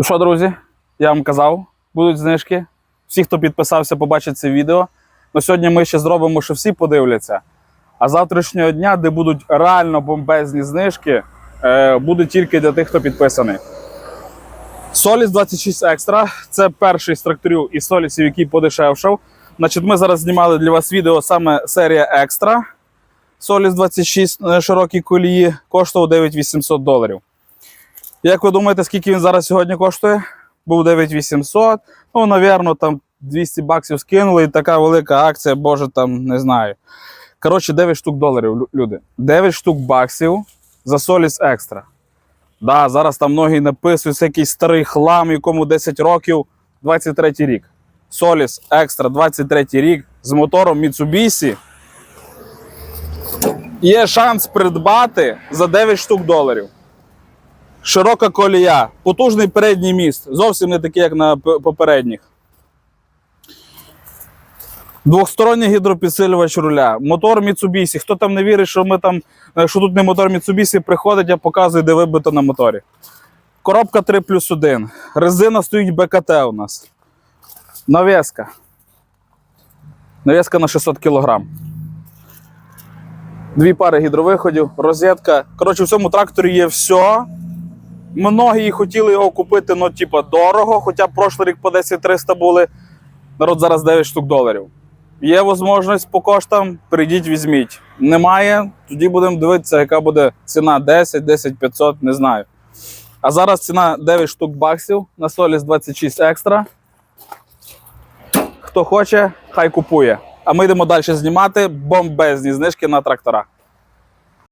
Ну що, друзі, я вам казав, будуть знижки. Всі, хто підписався, побачать це відео. Ну, сьогодні ми ще зробимо, що всі подивляться. А завтрашнього дня, де будуть реально бомбезні знижки, е, буде тільки для тих, хто підписаний. Соліс 26 Екстра це перший з тракторів і солісів, який подешевшав. Значить, ми зараз знімали для вас відео саме серія Екстра. Соліс 26 на широкій колії коштував 9800 доларів. Як ви думаєте, скільки він зараз сьогодні коштує? Був 9800. Ну, навірно, там 200 баксів скинули, і така велика акція, боже, там не знаю. Коротше, 9 штук доларів, люди. 9 штук баксів за Solis Extra. Да, зараз там многі написують якийсь старий хлам, якому 10 років, 23 рік. Solis Extra 23 рік з мотором Mitsubishi. Є шанс придбати за 9 штук доларів. Широка колія, потужний передній міст, зовсім не такий, як на попередніх. Двохсторонній гідропідсилювач руля, мотор Mitsubishi. Хто там не вірить, що ми там, е, що тут не мотор Mitsubishi, приходить, я показую, де вибито на моторі. Коробка 3 плюс 1. Резина стоїть БКТ у нас. Навеска. Навеска на 600 кг. Дві пари гідровиходів, розетка. Коротше, в цьому тракторі є все. Многі хотіли його купити, ну, типа, дорого, хоча прошлий рік по 10-300 були. Народ зараз 9 штук доларів. Є можливість по коштам, прийдіть, візьміть. Немає, тоді будемо дивитися, яка буде ціна 10, 10 500, не знаю. А зараз ціна 9 штук баксів на Solis 26 екстра. Хто хоче, хай купує. А ми йдемо далі знімати бомбезні знижки на трактора.